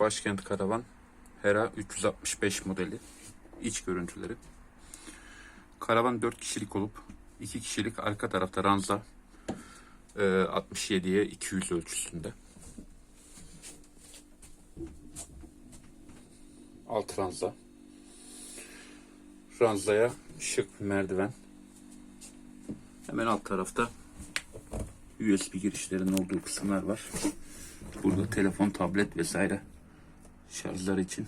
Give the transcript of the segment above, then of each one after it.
Başkent Karavan Hera 365 modeli iç görüntüleri. Karavan 4 kişilik olup 2 kişilik arka tarafta ranza e, 67'ye 200 ölçüsünde. Alt ranza. Ranzaya şık bir merdiven. Hemen alt tarafta USB girişlerinin olduğu kısımlar var. Burada telefon, tablet vesaire şarjlar için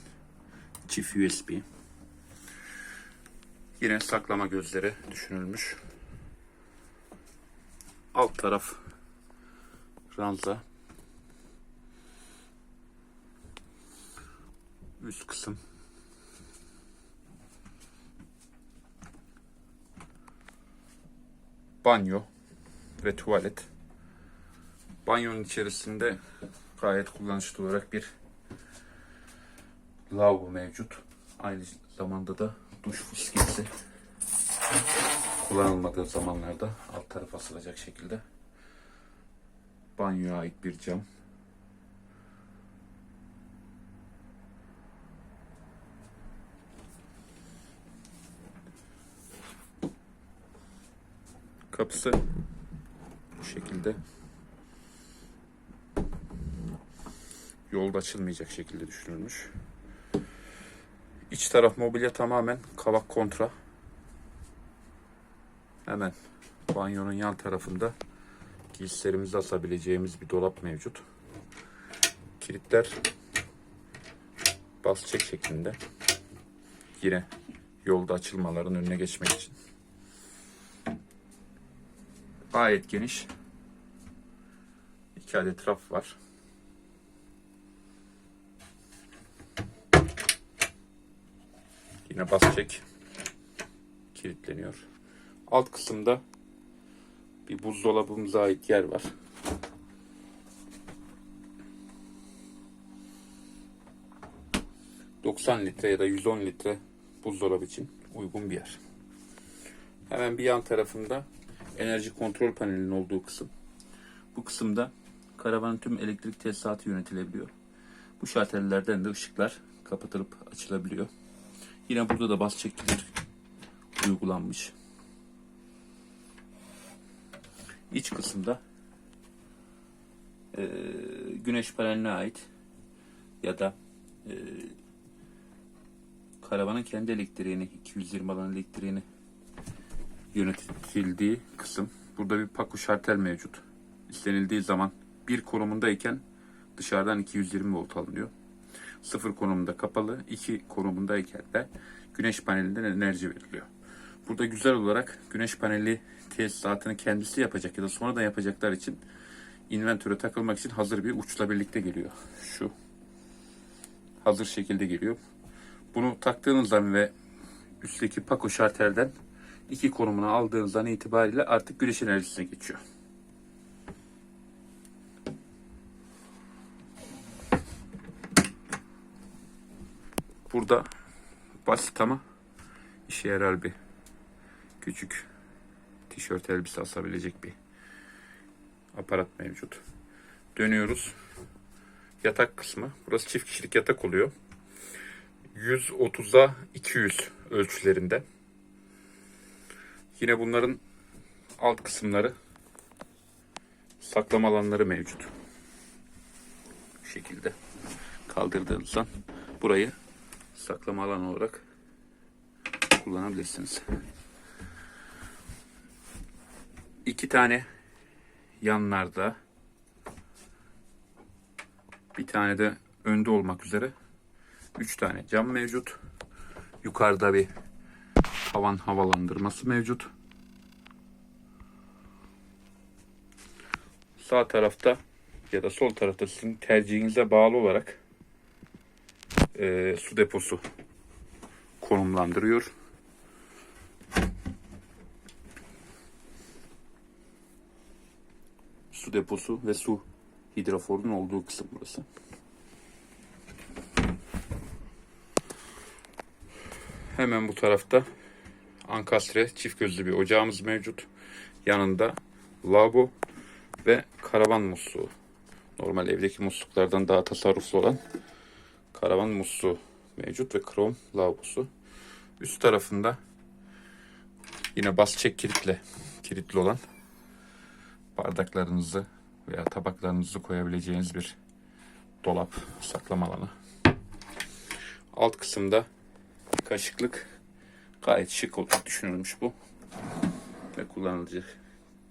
çift USB. Yine saklama gözleri düşünülmüş. Alt taraf ranza. Üst kısım banyo ve tuvalet. Banyonun içerisinde gayet kullanışlı olarak bir lavabo mevcut. Aynı zamanda da duş fıskesi kullanılmadığı zamanlarda alt tarafa asılacak şekilde banyoya ait bir cam. Kapısı bu şekilde yolda açılmayacak şekilde düşünülmüş. İç taraf mobilya tamamen kavak kontra. Hemen banyonun yan tarafında giysilerimizi asabileceğimiz bir dolap mevcut. Kilitler bas çek şeklinde. Yine yolda açılmaların önüne geçmek için. Gayet geniş. İki adet raf var. Yine bas kilitleniyor. Alt kısımda bir buzdolabımıza ait yer var. ...90 litre ya da 110 litre buzdolabı için uygun bir yer. Hemen bir yan tarafında enerji kontrol panelinin olduğu kısım. Bu kısımda karavanın tüm elektrik tesisatı yönetilebiliyor. Bu şalterlerden de ışıklar kapatılıp açılabiliyor. Yine burada da bas çekilir uygulanmış. İç kısımda e, güneş paneline ait ya da e, karavanın kendi elektriğini 220 alan elektriğini yönetildiği kısım. Burada bir paku şartel mevcut. İstenildiği zaman bir konumundayken dışarıdan 220 volt alınıyor. Sıfır konumunda kapalı, iki konumundayken de güneş panelinden enerji veriliyor. Burada güzel olarak güneş paneli tesisatını kendisi yapacak ya da sonradan yapacaklar için inventöre takılmak için hazır bir uçla birlikte geliyor. Şu hazır şekilde geliyor. Bunu taktığınız zaman ve üstteki Paco şartelden iki konumunu aldığınızdan itibariyle artık güneş enerjisine geçiyor. Burada basit ama işe yarar bir küçük tişört elbise asabilecek bir aparat mevcut. Dönüyoruz. Yatak kısmı. Burası çift kişilik yatak oluyor. 130'a 200 ölçülerinde. Yine bunların alt kısımları saklama alanları mevcut. Bu şekilde kaldırdığınızdan burayı saklama alanı olarak kullanabilirsiniz. İki tane yanlarda bir tane de önde olmak üzere üç tane cam mevcut. Yukarıda bir havan havalandırması mevcut. Sağ tarafta ya da sol tarafta sizin tercihinize bağlı olarak e, su deposu konumlandırıyor. Su deposu ve su hidroforunun olduğu kısım burası. Hemen bu tarafta ankastre çift gözlü bir ocağımız mevcut. Yanında lavabo ve karavan musluğu. Normal evdeki musluklardan daha tasarruflu olan karavan musluğu mevcut ve krom lavabosu. Üst tarafında yine bas çek kilitle kilitli olan bardaklarınızı veya tabaklarınızı koyabileceğiniz bir dolap saklama alanı. Alt kısımda kaşıklık gayet şık olarak düşünülmüş bu. Ve kullanılacak,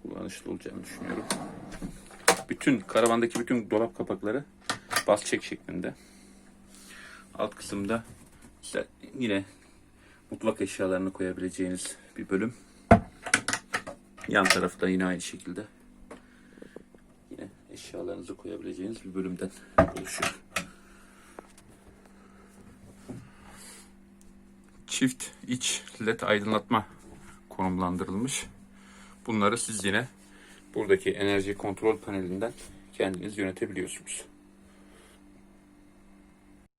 kullanışlı olacağını düşünüyorum. Bütün karavandaki bütün dolap kapakları bas çek şeklinde. Alt kısımda işte yine mutfak eşyalarını koyabileceğiniz bir bölüm. Yan tarafı da yine aynı şekilde. Yine eşyalarınızı koyabileceğiniz bir bölümden oluşuyor. Çift iç led aydınlatma konumlandırılmış. Bunları siz yine buradaki enerji kontrol panelinden kendiniz yönetebiliyorsunuz.